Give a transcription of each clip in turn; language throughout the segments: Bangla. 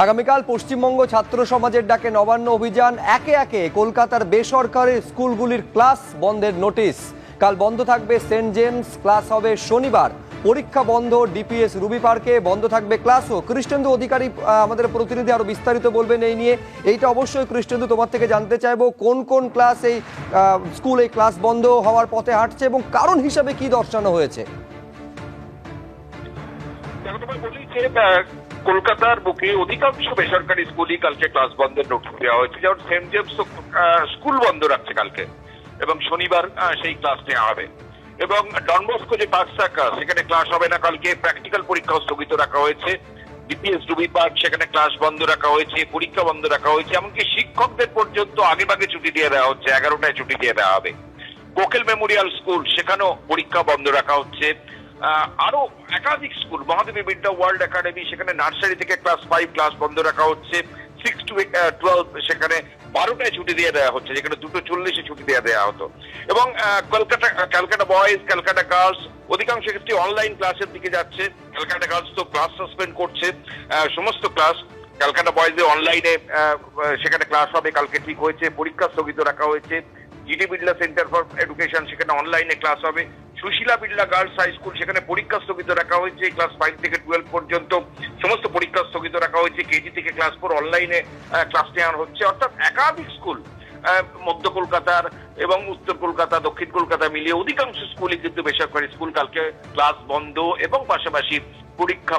আগামীকাল পশ্চিমবঙ্গ ছাত্র সমাজের ডাকে নবান্ন অভিযান, একে একে কলকাতার বেসরকারি স্কুলগুলির ক্লাস বন্ধের নোটিশ। কাল বন্ধ থাকবে সেন্ট জেমস, ক্লাস হবে শনিবার। পরীক্ষা বন্ধ, ডিপিএস রুবি পার্কে বন্ধ থাকবে ক্লাসও। কৃষ্ণেন্দু অধিকারী আমাদের প্রতিনিধি আরও বিস্তারিত বলবেন এই নিয়ে। এইটা অবশ্যই কৃষ্ণেন্দু তোমার থেকে জানতে চাইব, কোন কোন ক্লাস এই স্কুল এই ক্লাস বন্ধ হওয়ার পথে হাঁটছে এবং কারণ হিসাবে কি দর্শানো হয়েছে? কলকাতার বুকে অধিকাংশ বেসরকারি স্কুলই কালকে ক্লাস বন্ধের নোটিশ দেওয়া হয়েছে। যেমন সেন্ট জেমস স্কুল বন্ধ রাখছে কালকে। এবং শনিবার সেই ক্লাস নেওয়া হবে। এবং ডনবস্কো যে পাঁচ শাখা, সেখানে ক্লাস হবে না কালকে। প্র্যাকটিক্যাল পরীক্ষাও স্থগিত রাখা হয়েছে। ডিপিএস ডুবি পার্ক সেখানে ক্লাস বন্ধ রাখা হয়েছে। পরীক্ষা বন্ধ রাখা হয়েছে। এমনকি শিক্ষকদের পর্যন্ত আগে ভাগে ছুটি দিয়ে দেওয়া হচ্ছে। এগারোটায় ছুটি দিয়ে দেওয়া হবে। কোকেল মেমোরিয়াল স্কুল সেখানেও পরীক্ষা বন্ধ রাখা হচ্ছে। আরও একাধিক school, Mahadevi Vidya world academy, সেখানে নার্সারি থেকে ক্লাস ফাইভ, ক্লাস বন্ধ রাখা হচ্ছে। সিক্স টু টুয়েলভ সেখানে বারোটায় ছুটি দিয়ে দেওয়া হচ্ছে, যেখানে দুটো চল্লিশে ছুটি দিয়ে দেওয়া হতো। এবং কলকাতা, ক্যালকাটা বয়েজ, ক্যালকাটা গার্লস, অধিকাংশ ক্ষেত্রে অনলাইন ক্লাসের দিকে যাচ্ছে। ক্যালকাটা গার্লস তো ক্লাস সাসপেন্ড করছে সমস্ত ক্লাস ক্যালকাটা বয়েজে অনলাইনে সেখানে ক্লাস হবে, কালকে ঠিক হয়েছে, পরীক্ষা স্থগিত রাখা হয়েছে। G D Birla centre for education সেখানে অনলাইনে ক্লাস হবে। Sushila Birla girls high school, সেখানে পরীক্ষা স্থগিত রাখা হয়েছে, ক্লাস ফাইভ থেকে টুয়েলভ পর্যন্ত। সমস্ত পরীক্ষা স্থগিত রাখা হয়েছে, কেজি থেকে ক্লাস ফোর অনলাইনে ক্লাস নেওয়া হচ্ছে। অর্থাৎ একাধিক স্কুল মধ্য কলকাতার এবং উত্তর কলকাতা, দক্ষিণ কলকাতা মিলিয়ে অধিকাংশ স্কুলই কিন্তু বেসরকারি স্কুল কালকে ক্লাস বন্ধ এবং পাশাপাশি পরীক্ষা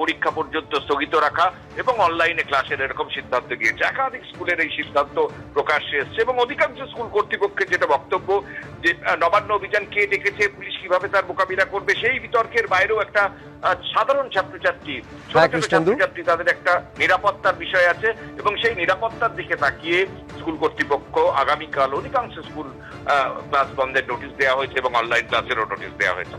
পরীক্ষা পর্যন্ত স্থগিত রাখা এবং অনলাইনে ক্লাসের এরকম সিদ্ধান্ত নিয়েছে একাধিক স্কুলের এই সিদ্ধান্ত প্রকাশ্যে এসছে এবং অধিকাংশ স্কুল কর্তৃপক্ষের নবান্ন অভিযান কে ডেকেছে পুলিশ কীভাবে তার মোকাবিলা করবে সেই বিতর্কের বাইরেও একটা সাধারণ ছাত্রছাত্রী হ্যাঁ, ছাত্রছাত্রী তাদের একটা নিরাপত্তার বিষয় আছে এবং সেই নিরাপত্তার দিকে তাকিয়ে স্কুল কর্তৃপক্ষ আগামীকাল অধিকাংশ স্কুল আহ, ক্লাস বন্ধের নোটিশ দেওয়া হয়েছে এবং অনলাইন ক্লাসেরও নোটিশ দেওয়া হয়েছে।